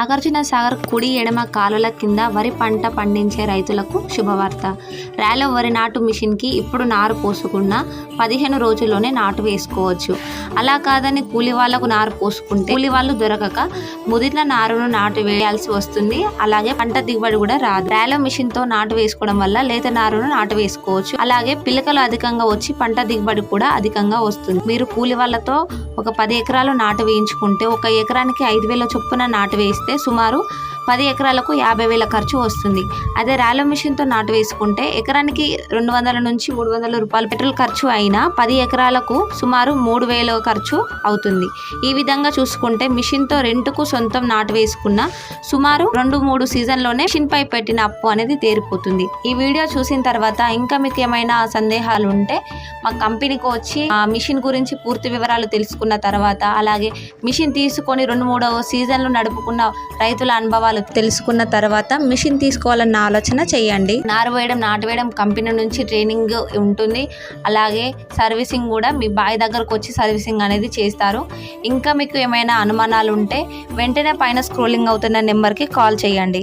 నాగార్జున సాగర్ కుడి ఎడమ కాలుల కింద వరి పంట పండించే రైతులకు శుభవార్త. ర్యాలో వరి నాటు మిషన్కి ఇప్పుడు నారు పోసుకున్న పదిహేను రోజుల్లోనే నాటు వేసుకోవచ్చు. అలా కాదని కూలి వాళ్ళకు నారు పోసుకుంటే కూలి వాళ్ళు దొరకక ముదిరిన నారును నాటు వేయాల్సి వస్తుంది. అలాగే పంట దిగుబడి కూడా రాదు. ర్యాలో మిషన్తో నాటు వేసుకోవడం వల్ల లేత నారును నాటు వేసుకోవచ్చు. అలాగే పిలకలు అధికంగా వచ్చి పంట దిగుబడి కూడా అధికంగా వస్తుంది. మీరు కూలి వాళ్ళతో ఒక పది ఎకరాలు నాటు వేయించుకుంటే ఒక ఎకరానికి ఐదు వేల చొప్పున నాటు వేస్తే సుమారు పది ఎకరాలకు యాభై వేల ఖర్చు వస్తుంది. అదే రాలో మిషన్తో నాటు వేసుకుంటే ఎకరానికి రెండు వందల నుంచి మూడు వందల రూపాయలు పెట్రోల్ ఖర్చు అయినా పది ఎకరాలకు సుమారు మూడు వేల ఖర్చు అవుతుంది. ఈ విధంగా చూసుకుంటే మిషన్తో రెంట్కు సొంతం నాటు వేసుకున్న సుమారు రెండు మూడు సీజన్లోనే మిషన్ పై పెట్టిన అప్పు అనేది తేరిపోతుంది. ఈ వీడియో చూసిన తర్వాత ఇంకా మీకు ఏమైనా సందేహాలు ఉంటే మా కంపెనీకి వచ్చి ఆ మిషన్ గురించి పూర్తి వివరాలు తెలుసుకున్న తర్వాత అలాగే మిషన్ తీసుకొని రెండు మూడవ సీజన్లు నడుపుకున్న రైతుల అనుభవాలు తెలుసుకున్న తర్వాత మిషన్ తీసుకోవాలన్న ఆలోచన చేయండి. నారు వేయడం నాటు వేయడం కంపెనీ నుంచి ట్రైనింగ్ ఉంటుంది. అలాగే సర్వీసింగ్ కూడా మీ బాయ్ దగ్గరకు వచ్చి సర్వీసింగ్ అనేది చేస్తారు. ఇంకా మీకు ఏమైనా అనుమానాలు ఉంటే వెంటనే పైన స్క్రోలింగ్ అవుతున్న నెంబర్కి కాల్ చేయండి.